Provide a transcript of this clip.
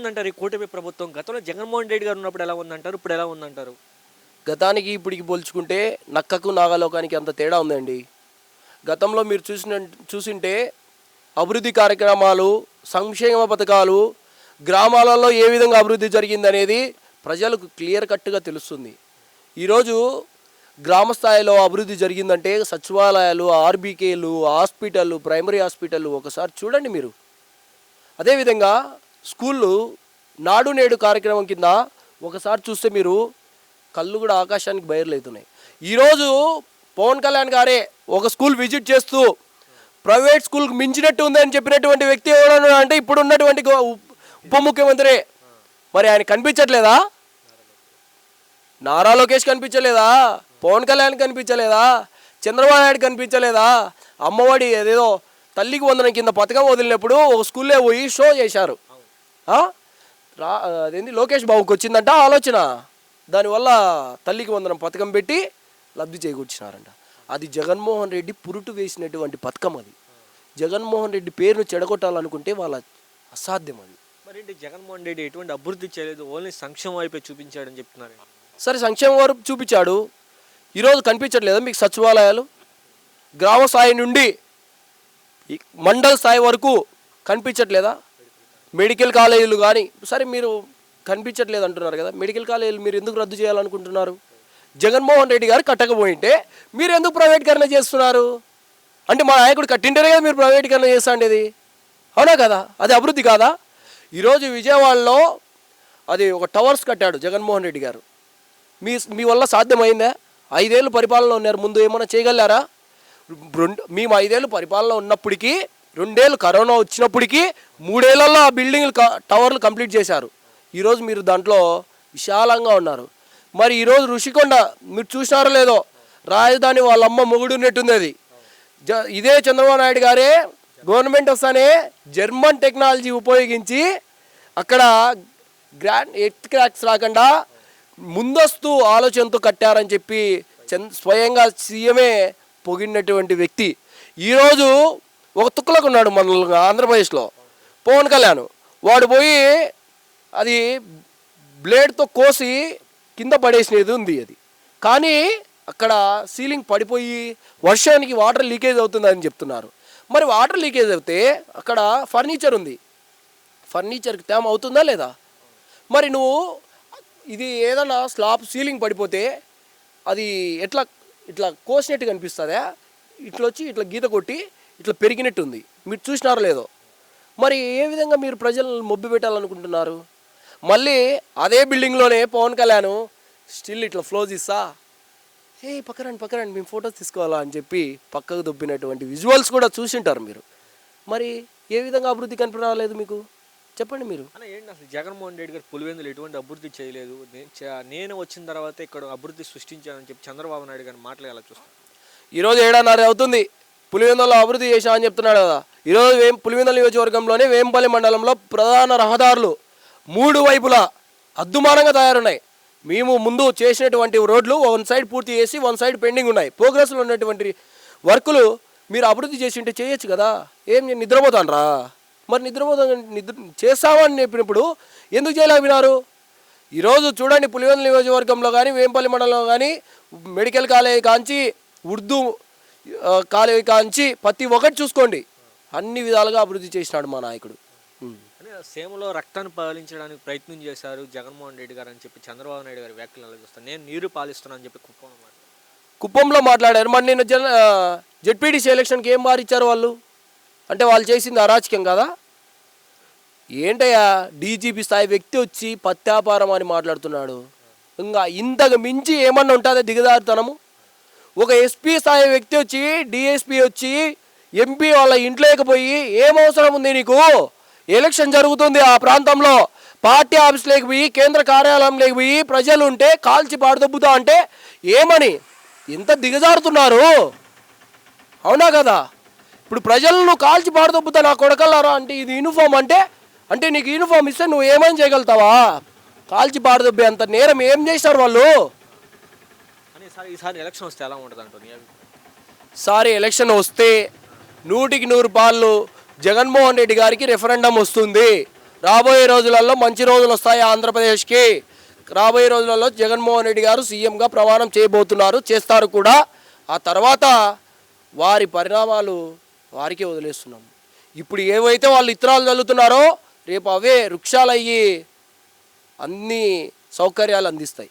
ఉందంటారు ఈ కూటమి ప్రభుత్వం? గతంలో జగన్మోహన్ రెడ్డి గారు ఉన్నప్పుడు ఎలా ఉందంటారు? ఇప్పుడు ఎలా ఉందంటారు? గతానికి ఇప్పటికి పోల్చుకుంటే నక్కకు నాగలోకానికి అంత తేడా ఉందండి. గతంలో మీరు చూసిన చూసింటే అభివృద్ధి కార్యక్రమాలు సంక్షేమ పథకాలు గ్రామాలలో ఏ విధంగా అభివృద్ధి జరిగిందనేది ప్రజలకు క్లియర్ కట్గా తెలుస్తుంది. ఈరోజు గ్రామ స్థాయిలో అభివృద్ధి జరిగిందంటే సచివాలయాలు ఆర్బీకేలు హాస్పిటల్ ప్రైమరీ హాస్పిటల్ ఒకసారి చూడండి మీరు. అదేవిధంగా స్కూళ్ళు నాడు నేడు కార్యక్రమం కింద ఒకసారి చూస్తే మీరు కళ్ళు కూడా ఆకాశానికి బయలుతున్నాయి ఈరోజు పవన్ కళ్యాణ్ గారే ఒక స్కూల్ విజిట్ చేస్తూ ప్రైవేట్ స్కూల్కి మించినట్టు ఉందని చెప్పినటువంటి వ్యక్తి ఎవరు అంటే ఇప్పుడు ఉన్నటువంటి ఉప- ముఖ్యమంత్రి. మరి ఆయన కనిపించట్లేదా? నారా లోకేష్ కనిపించలేదా? పవన్ కళ్యాణ్ కనిపించలేదా? చంద్రబాబు నాయుడు కనిపించలేదా? అమ్మఒడి ఏదేదో తల్లికి వందనం కింద పథకం వదిలినప్పుడు ఒక స్కూల్లో పోయి షో చేశారు. రా అదేంటి లోకేష్ బాబుకి వచ్చిందంట ఆలోచన. దానివల్ల తల్లికి వందనం పథకం పెట్టి లబ్ధి చేకూర్చినారంట. అది జగన్మోహన్ రెడ్డి పురుటు వేసినటువంటి పథకం అది. జగన్మోహన్ రెడ్డి పేరును చెడగొట్టాలనుకుంటే వాళ్ళ అసాధ్యం అది. మరి ఏంటి జగన్మోహన్ రెడ్డి ఎటువంటి అభివృద్ధి చేయలేదు ఓన్లీ సంక్షేమం వైపే చూపించాడని చెప్తున్నారు. సరే సంక్షేమం వరకు చూపించాడు. ఈరోజు కనిపించట్లేదా మీకు సచివాలయాలు? గ్రామ స్థాయి నుండి మండల స్థాయి వరకు కనిపించట్లేదా? మెడికల్ కాలేజీలు కానీ సరే మీరు కనిపించట్లేదు అంటున్నారు కదా మెడికల్ కాలేజీలు మీరు ఎందుకు రద్దు చేయాలనుకుంటున్నారు? జగన్మోహన్ రెడ్డి గారు కట్టకపోయింటే మీరు ఎందుకు ప్రైవేటీకరణ చేస్తున్నారు? అంటే మా నాయకుడు కట్టింటేనే కదా మీరు ప్రైవేటీకరణ చేస్తాండేది. అవునా కదా? అది అభివృద్ధి కాదా? ఈరోజు విజయవాడలో అది ఒక టవర్స్ కట్టాడు జగన్మోహన్ రెడ్డి గారు. మీ మీ వల్ల సాధ్యమైందా? ఐదేళ్ళు పరిపాలన ఉన్నారు. ముందు ఏమైనా చేయగలరా రెండు మేము ఐదేళ్ళు పరిపాలన ఉన్నప్పటికీ రెండేళ్ళు కరోనా వచ్చినప్పటికీ మూడేళ్ళలో ఆ బిల్డింగ్లు క- టవర్లు కంప్లీట్ చేశారు. ఈరోజు మీరు దాంట్లో విశాలంగా ఉన్నారు. మరి ఈరోజు ఋషికొండ మీరు చూసినారో లేదో రాజధాని వాళ్ళ అమ్మ మొగుడు ఉన్నట్టుంది అది. జ ఇదే చంద్రబాబు నాయుడు గారే గవర్నమెంట్ వస్తానే జర్మన్ టెక్నాలజీ ఉపయోగించి అక్కడ గ్రాండ్ ఎర్త్ క్రాక్స్ రాకుండా ముందస్తు ఆలోచనతో కట్టారని చెప్పి చంద్ స్వయంగా సీఎమే పొగిడినటువంటి వ్యక్తి. ఈరోజు ఒక తుక్కులకు ఉన్నాడు మన ఆంధ్రప్రదేశ్లో. పవన్ కళ్యాణ్. వాడు పోయి అది బ్లేడ్తో కోసి కింద పడేసినది ఉంది అది. కానీ అక్కడ సీలింగ్ పడిపోయి వర్షానికి వాటర్ లీకేజ్ అవుతుందని చెప్తున్నారు. మరి వాటర్ లీకేజ్ అయితే అక్కడ ఫర్నిచర్ ఉంది. ఫర్నిచర్కి తేమ అవుతుందా లేదా? మరి నువ్వు ఇది ఏదన్నా స్లాబ్ సీలింగ్ పడిపోతే అది ఎట్లా ఇట్లా కోసినట్టు కనిపిస్తుందా ఇట్లా వచ్చి ఇట్లా గీత కొట్టి ఇట్లా పెరిగినట్టు ఉంది మీరు చూసినారో లేదో. మరి ఏ విధంగా మీరు ప్రజలను మొబ్బి పెట్టాలనుకుంటున్నారు? మళ్ళీ అదే బిల్డింగ్లోనే పవన్ కళ్యాణ్ స్టిల్ ఇట్లా ఫ్లోజ్ ఇస్తా ఏ పక్కరండి పక్కరండి మేము ఫొటోస్ తీసుకోవాలా అని చెప్పి పక్కకు దొబ్బినటువంటి విజువల్స్ కూడా చూసింటారు మీరు. మరి ఏ విధంగా అభివృద్ధి కనిపించలేదు మీకు? చెప్పండి మీరు. ఏంటి అసలు జగన్మోహన్ రెడ్డి గారు పులివెందులు ఎటువంటి అభివృద్ధి చేయలేదు? నేను వచ్చిన తర్వాత ఇక్కడ అభివృద్ధి సృష్టించానని చెప్పి చంద్రబాబు నాయుడు గారిని మాట్లాడాలి చూస్తాను ఈరోజు ఏడాన్నర అవుతుంది. పులివెందులలో అభివృద్ధి చేశా అని చెప్తున్నాడు కదా. ఈరోజు వేం పులివెందుల నియోజకవర్గంలోనే వేంపల్లి మండలంలో ప్రధాన రహదారులు మూడు వైపులా అద్దుమానంగా తయారున్నాయి. మేము ముందు చేసినటువంటి రోడ్లు వన్ సైడ్ పూర్తి చేసి వన్ సైడ్ పెండింగ్ ఉన్నాయి. ప్రోగ్రెస్లో ఉన్నటువంటి వర్కులు మీరు అభివృద్ధి చేసి ఉంటే చేయొచ్చు కదా. ఏం నేను నిద్రపోతానరా మరి నిద్రపోతాను నిద్ర చేస్తామని చెప్పినప్పుడు ఎందుకు చేయలేకపోయినారు ఈరోజు చూడండి పులివెందుల నియోజకవర్గంలో కానీ వేంపల్లి మండలంలో కానీ మెడికల్ కాలేజ్ కాంచి ఉర్దూ ఆ, కాలేజ్ కాంచి ప్రతి ఒక్కటి చూసుకోండి. అన్ని విధాలుగా అభివృద్ధి చేసినాడు మా నాయకుడు. సేమలో రక్తాన్ని పాలించడానికి ప్రయత్నం చేశారు జగన్మోహన్ రెడ్డి గారు అని చెప్పి చంద్రబాబు నాయుడు గారి వ్యాఖ్యలు చూస్తాను నేను నీరు పాలిస్తున్నాను అని చెప్పి కుప్పం కుప్పంలో మాట్లాడారు. మరి నేను జన జెడ్పీటీసీ ఎలక్షన్కి ఏం మారిచ్చారు వాళ్ళు? అంటే వాళ్ళు చేసింది అరాచకం కదా? ఏంటయ్యా? డీజీపీ స్థాయి వ్యక్తి వచ్చి పత్యాపారం అని మాట్లాడుతున్నాడు. ఇంకా ఇంతకు మించి ఏమన్నా ఉంటుందా దిగజారుతనము ఒక ఎస్పీ స్థాయి వ్యక్తి వచ్చి డిఎస్పీ వచ్చి ఎంపీ వాళ్ళ ఇంట్లోకి పోయి ఏం అవసరం ఉంది నీకు? ఎలక్షన్ జరుగుతుంది ఆ ప్రాంతంలో. పార్టీ ఆఫీస్లోకి పోయి కేంద్ర కార్యాలయంలోకి పోయి ప్రజలు ఉంటే కాల్చి పాడదొబ్బుతా అంటే ఏమని? ఎంత దిగజారుతున్నారు. అవునా కదా? ఇప్పుడు ప్రజలను కాల్చి పాడదొబ్బుతా నా కొడకల్లారా? అంటే ఇది యూనిఫామ్ అంటే అంటే నీకు యూనిఫామ్ ఇస్తే నువ్వు ఏమైనా చేయగలుగుతావా? కాల్చి పాడదొబ్బే అంత నేరం ఏం చేశారు వాళ్ళు? ఈసారి ఈసారి ఎలక్షన్ వస్తే ఎలా ఉంటుంది అంటుంది సారి ఎలక్షన్ వస్తే నూటికి నూరు పాళ్ళు జగన్మోహన్ రెడ్డి గారికి రెఫరెండం వస్తుంది. రాబోయే రోజులలో మంచి రోజులు వస్తాయి ఆంధ్రప్రదేశ్కి. రాబోయే రోజులలో జగన్మోహన్ రెడ్డి గారు సీఎంగా ప్రమాణం చేయబోతున్నారు చేస్తారు కూడా. ఆ తర్వాత వారి పరిణామాలు వారికే వదిలేస్తున్నాం. ఇప్పుడు ఏవైతే వాళ్ళు ఇత్తనాలు చల్లుతున్నారో రేపు అవే వృక్షాలయ్యి అన్ని సౌకర్యాలు అందిస్తాయి.